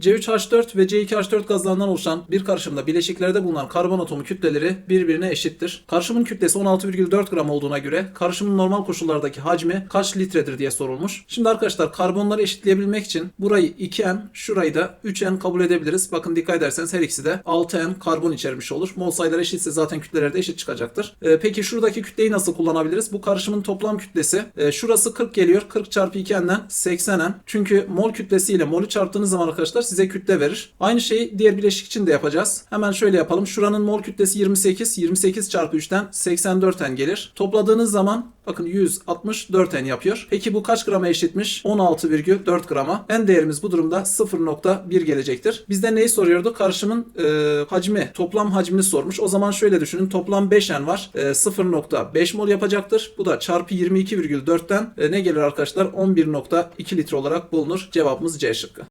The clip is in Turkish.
C3H4 ve C2H4 gazlarından oluşan bir karışımda bileşiklerde bulunan karbon atomu kütleleri birbirine eşittir. Karışımın kütlesi 16,4 gram olduğuna göre karışımın normal koşullardaki hacmi kaç litredir diye sorulmuş. Şimdi arkadaşlar karbonları eşitleyebilmek için burayı 2N, şurayı da 3N kabul edebiliriz. Bakın dikkat ederseniz her ikisi de 6N karbon içermiş olur. Mol sayıları eşitse zaten kütleleri de eşit çıkacaktır. Ee, peki şuradaki kütleyi nasıl kullanabiliriz? Bu karışımın toplam kütlesi e, şurası 40 geliyor. 40 çarpı 2N'den 80N. Çünkü mol kütlesiyle molü çarptığınız zaman arkadaşlar size kütle verir. Aynı şeyi diğer bileşik için de yapacağız. Hemen şöyle yapalım. Şuranın mol kütlesi 28. 28 çarpı 3'ten 84N gelir. Topladığınız zaman bakın 164N yapıyor. Peki bu kaç grama eşitmiş? 16,4 grama. N değerimiz bu durumda 0.1 gelecektir. Bizden neyi soruyordu? Karışımın e, hacmi, toplam hacmini sormuş. O zaman şöyle düşünün. Toplam 5N var. E, 0.5 mol yapacaktır. Bu da çarpı 22,4'ten e, ne gelir arkadaşlar? 11.2 litre olarak bulunur. Cevabımız C şıkkı.